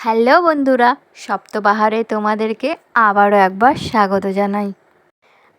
Hello বন্ধুরা, সপ্তবাহারে তোমাদেরকে আবারও একবার স্বাগত জানাই।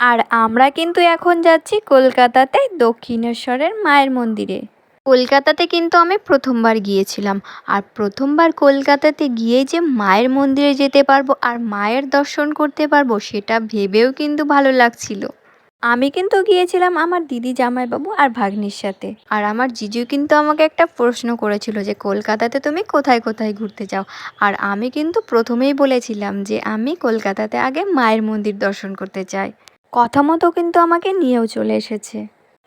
আর আমরা কিন্তু এখন যাচ্ছি কলকাতাতে দক্ষিণেশ্বরের মায়ের মন্দিরে। কলকাতাতে কিন্তু আমি প্রথমবার গিয়েছিলাম, আর প্রথমবার কলকাতাতে গিয়ে যে মায়ের মন্দিরে যেতে পারব আর মায়ের দর্শন করতে পারব সেটা ভেবেও কিন্তু ভালো লাগছিল। আমি কিন্তু গিয়েছিলাম আমার দিদি জামাইবাবু আর ভাগ্নির সাথে। আর আমার জিজু কিন্তু আমাকে একটা প্রশ্ন করেছিল যে, কলকাতাতে তুমি কোথায় কোথায় ঘুরতে যাও? আর আমি কিন্তু প্রথমেই বলেছিলাম যে, আমি কলকাতাতে আগে মায়ের মন্দির দর্শন করতে চাই। কথা মতো কিন্তু আমাকে নিয়েও চলে এসেছে।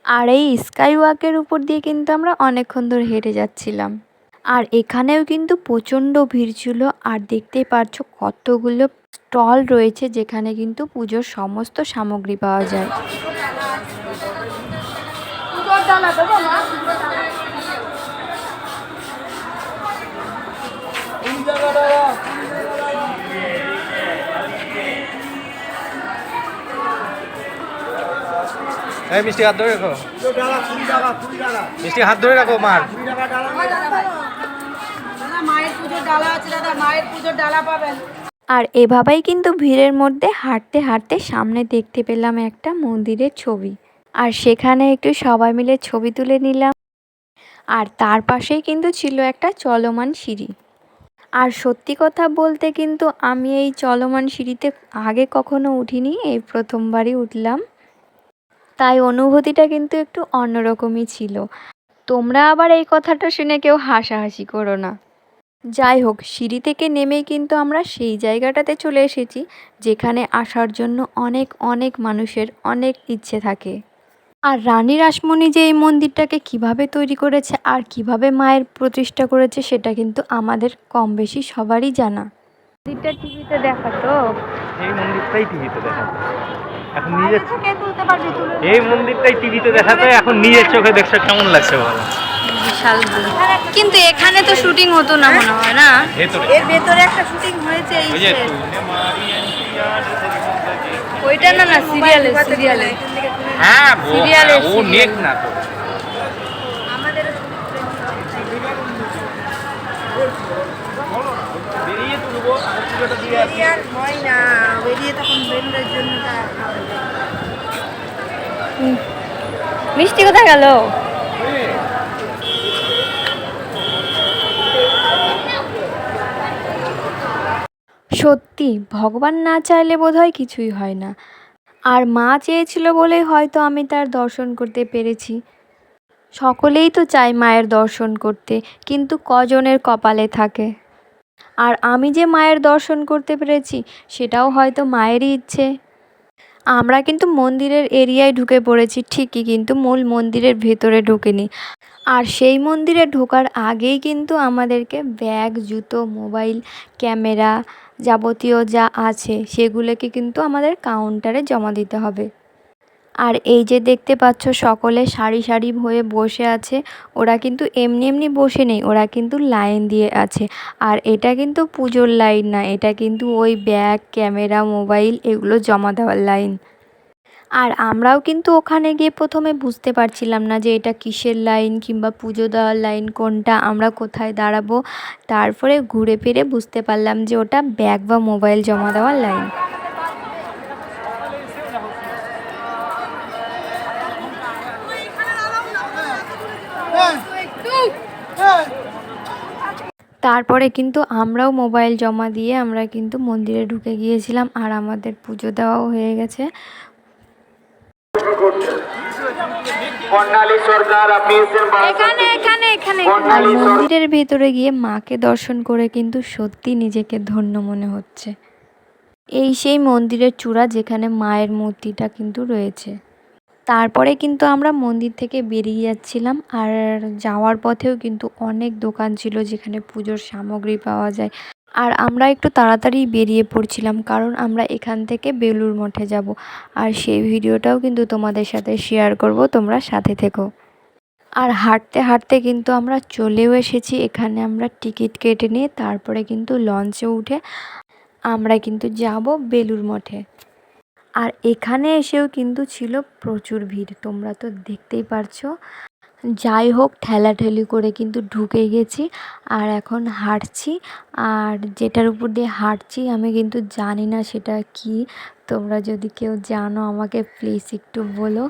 আর এই স্কাই ওয়াকের উপর দিয়ে কিন্তু আমরা অনেকক্ষণ ধরে হেঁটে যাচ্ছিলাম। আর এখানেও কিন্তু প্রচণ্ড ভিড় ছিল, আর দেখতেই পারছ কতগুলো স্টল রয়েছে যেখানে কিন্তু পুজোর সমস্ত সামগ্রী পাওয়া যায়। এই মিষ্টি হাত ধরে রাখো। মিষ্টি হাত ধরে রাখো মার। মায়ের পুজোর ডালা আছে দাদা মায়ের পুজোর ডালা পাবেন। আর এভাবেই কিন্তু ভিড়ের মধ্যে হাঁটতে হাঁটতে সামনে দেখতে পেলাম একটা মন্দিরের ছবি। আর সেখানে একটু সবাই মিলে ছবি তুলে নিলাম। আর তার পাশেই কিন্তু ছিল একটা চলমান সিঁড়ি। আর সত্যি কথা বলতে কিন্তু আমি এই চলমান সিঁড়িতে আগে কখনো উঠিনি, এই প্রথমবারই উঠলাম। তাই অনুভূতিটা কিন্তু একটু অন্যরকমই ছিল। তোমরা আবার এই কথাটা শুনে কেউ হাসাহাসি করো না। যাই হোক সিঁড়ি থেকে নেমেই কিন্তু আমরা সেই জায়গাটাতে চলে এসেছি যেখানে আসার জন্য অনেক অনেক মানুষের অনেক ইচ্ছে থাকে। আর রানী রাসমণি যে এই মন্দিরটাকে কীভাবে তৈরি করেছে আর কীভাবে মায়ের প্রতিষ্ঠা করেছে সেটা কিন্তু আমাদের কম বেশি সবারই জানা। মন্দিরটা টিভিতে দেখা তো। এই মন্দিরটাই টিভিতে দেখাতো এখন নিজের এই মন্দিরটাই টিভিতে দেখাতো এখন নিজের চোখে দেখছ কেমন লাগছে বলো। বিশাল কিন্তু এখানে তো শুটিং হতো না মনে হয় না? এর ভেতরে একটা শুটিং হয়েছে এই ওইটা না না সিরিয়ালে সিরিয়ালে। হ্যাঁ ও- Serial ও নেক না তো। বেরিয়ে তুলবো পুজোটা দিয়ে আসি। বেরিয়ে আর হয় না বেরিয়ে তখন বেরোনোর জন্য তা- মিষ্টি কোথায় গেল সত্যি, ভগবান না চাইলে বোধহয় কিছুই হয় না। আর মা চেয়েছিল বলেই হয়তো আমি তার দর্শন করতে পেরেছি। সকলেই তো চায় মায়ের দর্শন করতে, কিন্তু কজনের কপালে থাকে। আর আমি যে মায়ের দর্শন করতে পেরেছি, সেটাও হয়তো মায়েরই ইচ্ছে। আমরা কিন্তু মন্দিরের এরিয়ায় ঢুকে পড়েছি, ঠিকই কিন্তু মূল মন্দিরের ভেতরে ঢুকিনি। আর সেই মন্দিরে ঢোকার আগেই কিন্তু আমাদেরকে ব্যাগ, জুতো, মোবাইল, ক্যামেরা যাবতীয় যা আছে সেগুলোকে কিন্তু আমাদের কাউন্টারে জমা দিতে হবে। আর এই যে দেখতে পাচ্ছ সকলে সারি সারি হয়ে বসে আছে, ওরা কিন্তু এমনি এমনি বসে নেই, ওরা কিন্তু লাইন দিয়ে আছে। আর এটা কিন্তু পুজোর লাইন না, এটা কিন্তু ওই ব্যাগ, ক্যামেরা, মোবাইল, এগুলো জমা দেওয়ার লাইন। আর আমরাও কিন্তু ওখানে গিয়ে প্রথমে বুঝতে পারছিলাম না যে এটা কিসের লাইন কিংবা পুজো দেওয়ার লাইন কোনটা, আমরা কোথায় দাঁড়াবো। তারপরে ঘুরে ফিরে বুঝতে পারলাম যে ওটা ব্যাগ বা মোবাইল জমা দেওয়ার লাইন। তারপরে কিন্তু আমরাও মোবাইল জমা দিয়ে আমরা কিন্তু মন্দিরে ঢুকে গিয়েছিলাম আর আমাদের পুজো দেওয়াও হয়ে গেছে। এখানে এখানে এখানে। মন্দিরের ভেতরে গিয়ে মাকে দর্শন করে কিন্তু সত্যি নিজেকে ধন্য মনে হচ্ছে। এই সেই মন্দিরের চূড়া যেখানে মায়ের মূর্তিটা কিন্তু রয়েছে। তারপরে কিন্তু আমরা মন্দির থেকে বেরিয়ে যাচ্ছিলাম আর যাওয়ার পথেও কিন্তু অনেক দোকান ছিল যেখানে পুজোর সামগ্রী পাওয়া যায়। আর আমরা একটু তাড়াতাড়ি বেরিয়ে পড়ছিলাম, কারণ আমরা এখান থেকে বেলুর মঠে যাব। আর সেই ভিডিওটাও কিন্তু তোমাদের সাথে শেয়ার করব, তোমরা সাথে থেকো। আর হাঁটতে হাঁটতে কিন্তু আমরা চলেও এসেছি। এখানে আমরা টিকিট কেটে নিয়ে তারপরে কিন্তু লঞ্চে উঠে আমরা কিন্তু যাব বেলুর মঠে। আর এখানে এসেও কিন্তু ছিল প্রচুর ভিড়, তোমরা তো দেখতেই পারছ। যাই হোক, ঠেলাঠেলি করে কিন্তু ঢুকে গেছি আর এখন হাঁটছি। আর যেটার উপর দিয়ে হাঁটছি আমি কিন্তু জানি না সেটা কি। তোমরা যদি কেউ জানো, আমাকে প্লিজ একটু বলো।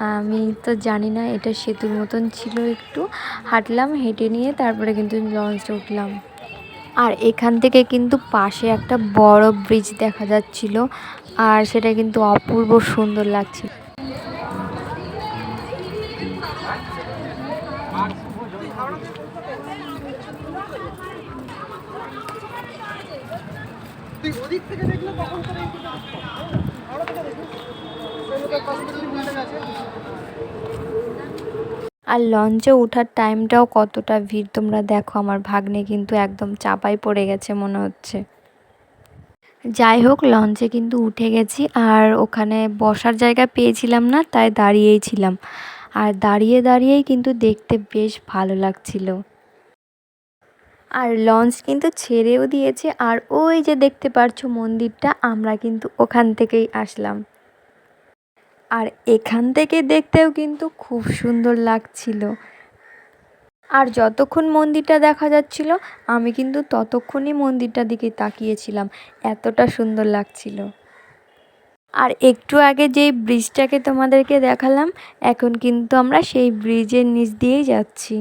আমি তো জানি না, এটা সেতুর মতন ছিল একটু। হাঁটলাম, হেঁটে নিয়ে তারপরে কিন্তু লঞ্চে উঠলাম। আর এখান থেকে কিন্তু পাশে একটা বড় ব্রিজ দেখা যাচ্ছিল। আর সেটা কিন্তু অপূর্ব সুন্দর লাগছিল। আর লঞ্চে ওঠার টাইমটাও কতটা ভিড় তোমরা দেখো, আমার ভাগ্নে কিন্তু একদম চাপাই পড়ে গেছে মনে হচ্ছে। যাই হোক লঞ্চে কিন্তু উঠে গেছি আর ওখানে বসার জায়গা পেয়েছিলাম না, তাই দাঁড়িয়েই ছিলাম। আর দাঁড়িয়ে দাঁড়িয়েই কিন্তু দেখতে বেশ ভালো লাগছিল। আর লঞ্চ কিন্তু ছেড়েও দিয়েছে আর ওই যে দেখতে পারছ মন্দিরটা, আমরা কিন্তু ওখান থেকেই আসলাম। আর এখান থেকে দেখতেও কিন্তু খুব সুন্দর লাগছিল। আর যতক্ষণ মন্দিরটা দেখা যাচ্ছিল, আমি কিন্তু ততক্ষণই মন্দিরটার দিকে তাকিয়েছিলাম। এতটা সুন্দর লাগছিল। আর একটু আগে যেই ব্রিজটাকে তোমাদেরকে দেখালাম, এখন কিন্তু আমরা সেই ব্রিজের নিচ দিয়েই যাচ্ছি।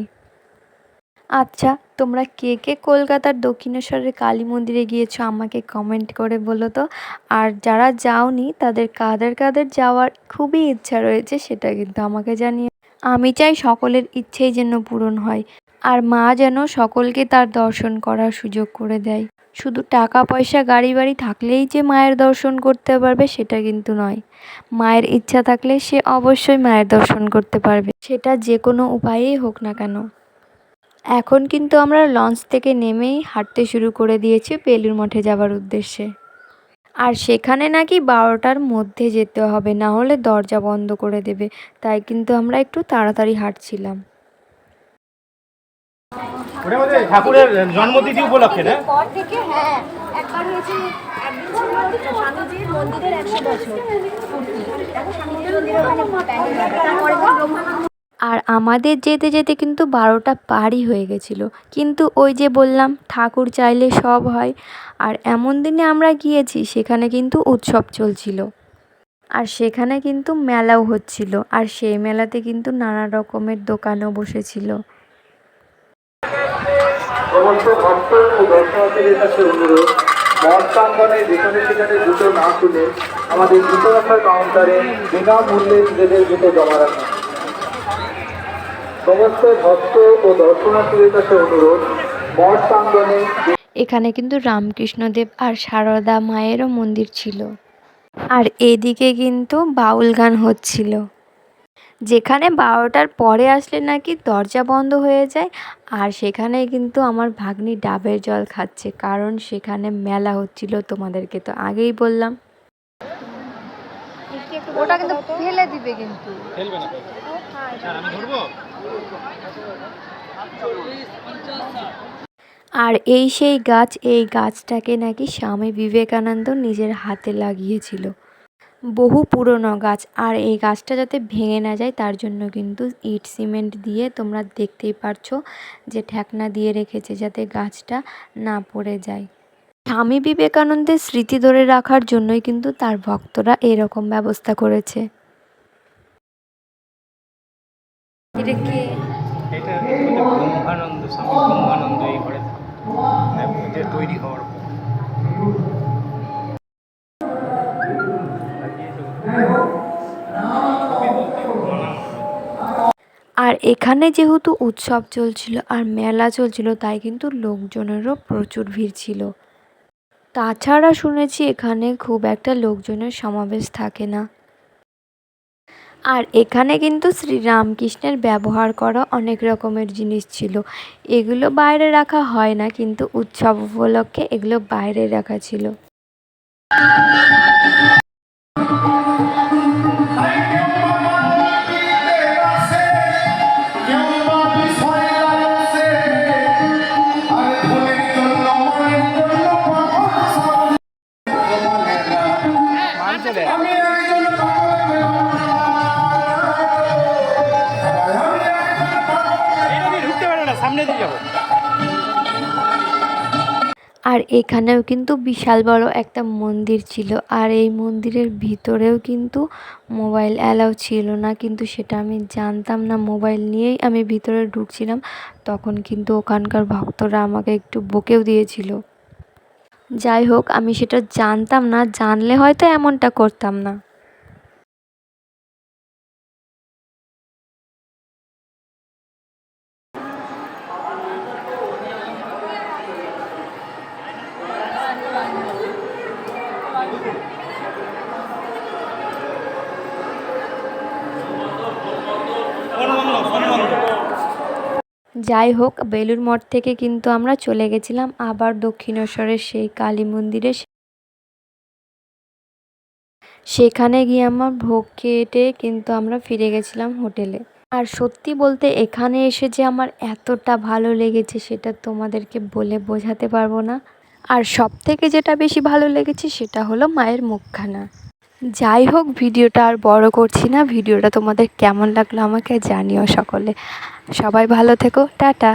আচ্ছা তোমরা কে কে কলকাতার দক্ষিণেশ্বরের কালী মন্দিরে গিয়েছো আমাকে কমেন্ট করে বলো তো। আর যারা যাওনি, তাদের কাদের কাদের যাওয়ার খুবই ইচ্ছা রয়েছে সেটা কিন্তু আমাকে জানিয়ে আমি চাই সকলের ইচ্ছেই যেন পূরণ হয়, আর মা যেন সকলকে তার দর্শন করার সুযোগ করে দেয়। শুধু টাকা, পয়সা, গাড়ি, বাড়ি থাকলেই যে মায়ের দর্শন করতে পারবে সেটা কিন্তু নয়। মায়ের ইচ্ছা থাকলে সে অবশ্যই মায়ের দর্শন করতে পারবে। সেটা যে কোনো উপায়েই হোক না কেন। এখন কিন্তু আমরা লঞ্চ থেকে নেমেই হাঁটতে শুরু করে দিয়েছি বেলুর মঠে যাবার উদ্দেশ্যে। আর সেখানে নাকি বারোটার মধ্যে যেতে হবে না হলে দরজা বন্ধ করে দেবে। তাই কিন্তু আমরা একটু তাড়াতাড়ি হাঁটছিলাম। ঠাকুরের জন্মতিথি উপলক্ষে না? হ্যাঁ একবার হয়েছে একদিন ছিল হচ্ছে স্বামীজির মন্দিরের একশো বছর আর আমাদের যেতে যেতে কিন্তু বারোটা পারই হয়ে গেছিল। কিন্তু ওই যে বললাম, ঠাকুর চাইলে সব হয়। আর এমন দিনে আমরা গিয়েছি, সেখানে কিন্তু উৎসব চলছিল। আর সেখানে কিন্তু মেলাও হচ্ছিল। আর সেই মেলাতে কিন্তু নানা রকমের দোকানও বসেছিল। যেখানে সেখানে জুতো না তুলে আমাদের জুতো রাখার কাউন্টারে বিনামূল্যে নিজেদের জুতো জমা রাখুন সমস্ত ভক্ত ও দর্শনার্থীদের কাছে অনুরোধ মঠ প্রাঙ্গনে এখানে কিন্তু রামকৃষ্ণদেব আর সারদা মায়েরও মন্দির ছিল। আর এদিকে কিন্তু বাউল গান হচ্ছিল। যেখানে বারোটার পরে আসলে নাকি দরজা বন্ধ হয়ে যায় আর সেখানে কিন্তু আমার ভাগ্নি ডাবের জল খাচ্ছে কারণ সেখানে মেলা হচ্ছিল তোমাদেরকে তো আগেই বললাম। ওটা কিন্তু ফেলে দিবে কিন্তু। ফেলবে না। স্যার আমি ধরবো? আর এই সেই গাছ, এই গাছটাকে নাকি স্বামী বিবেকানন্দ নিজের হাতে লাগিয়েছিল। বহু পুরনো গাছ, আর এই গাছটা যাতে ভেঙে না যায়, তার জন্য কিন্তু ইট সিমেন্ট দিয়ে তোমরা দেখতেই পারছ যে ঠেকনা দিয়ে রেখেছে যাতে গাছটা না পড়ে যায়। স্বামী বিবেকানন্দের স্মৃতি ধরে রাখার জন্যই কিন্তু তার ভক্তরা এরকম ব্যবস্থা করেছে। আর এখানে যেহেতু উৎসব চলছিল আর মেলা চলছিল, তাই কিন্তু লোকজনেরও প্রচুর ভিড় ছিল। তাছাড়া শুনেছি এখানে খুব একটা লোকজনের সমাবেশ থাকে না। আর এখানে কিন্তু শ্রীরামকৃষ্ণের ব্যবহার করা অনেক রকমের জিনিস ছিল। এগুলো বাইরে রাখা হয় না, কিন্তু উৎসব উপলক্ষে এগুলো বাইরে রাখা ছিল। আর এখানেও কিন্তু বিশাল বড় একটা মন্দির ছিল। আর এই মন্দিরের ভিতরেও কিন্তু মোবাইল অ্যালাউ ছিল না, কিন্তু সেটা আমি জানতাম না। মোবাইল নিয়েই আমি ভিতরে ঢুকছিলাম, তখন কিন্তু ওখানকার ভক্তরা আমাকে একটু বকেও দিয়েছিল। যাই হোক আমি সেটা জানতাম না জানলে হয়তো এমনটা করতাম না। যাই হোক বেলুর মঠ থেকে কিন্তু আমরা চলে গেছিলাম আবার দক্ষিণেশ্বরের সেই কালী মন্দিরে। সেখানে গিয়ে আমার ভোগ খেয়ে কিন্তু আমরা ফিরে গেছিলাম হোটেলে। আর সত্যি বলতে এখানে এসে যে আমার এতটা ভালো লেগেছে সেটা তোমাদেরকে বলে বোঝাতে পারব না। আর সব থেকে যেটা বেশি ভালো লেগেছে সেটা হলো মায়ের মুখখানা। যাই হোক ভিডিওটা আর বড় করছি না। ভিডিওটা তোমাদের কেমন লাগল আমাকে জানিও সকলে। সবাই ভালো থেকো। টাটা।